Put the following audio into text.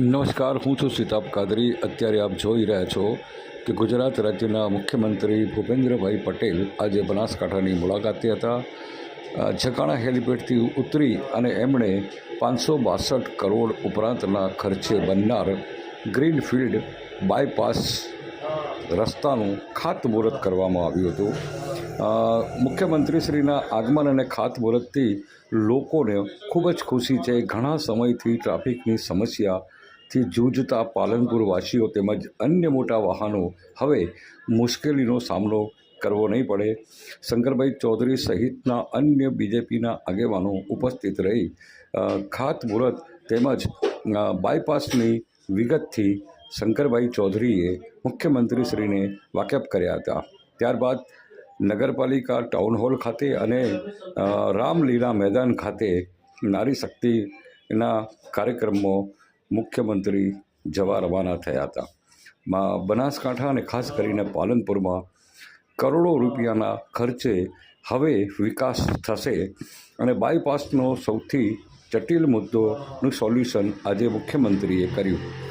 નમસ્કાર, હું છું સિતાબ કાદરી. અત્યારે આપ જોઈ રહ્યા છો કે ગુજરાત રાજ્યના મુખ્યમંત્રી ભૂપેન્દ્રભાઈ પટેલ આજે બનાસકાંઠાની મુલાકાતે હતા. છકાણા હેલિપેડથી ઉતરી અને એમણે પાંચસો બાસઠ કરોડ ઉપરાંતના ખર્ચે બનનાર ગ્રીનફિલ્ડ બાયપાસ રસ્તાનું ખાતમુહૂર્ત કરવામાં આવ્યું હતું. મુખ્યમંત્રીશ્રીના આગમન અને ખાતમુહૂર્તથી લોકોને ખૂબ જ ખુશી છે. ઘણા સમયથી ટ્રાફિકની સમસ્યાથી જૂજતા પાલનપુરવાસીઓ તેમજ અન્ય મોટા વાહનો હવે મુશ્કેલીનો સામનો કરવો નહીં પડે. શંકરભાઈ ચૌધરી સહિતના અન્ય બીજેપીના આગેવાનો ઉપસ્થિત રહી ખાતમુહૂર્ત તેમજ બાયપાસની વિગતથી શંકરભાઈ ચૌધરીએ મુખ્યમંત્રીશ્રીને વાકેફ કર્યા હતા. ત્યારબાદ નગરપાલિકા ટાઉન હોલ ખાતે અને રામલીલા મેદાન ખાતે નારી શક્તિના કાર્યક્રમમાં મુખ્યમંત્રી જવા રવાના થયા હતા. માં બનાસકાંઠા અને ખાસ કરીને પાલનપુરમાં કરોડો રૂપિયાના ખર્ચે હવે વિકાસ થશે અને બાયપાસનો સૌથી જટિલ મુદ્દોનું સોલ્યુશન આજે મુખ્યમંત્રીએ કર્યું.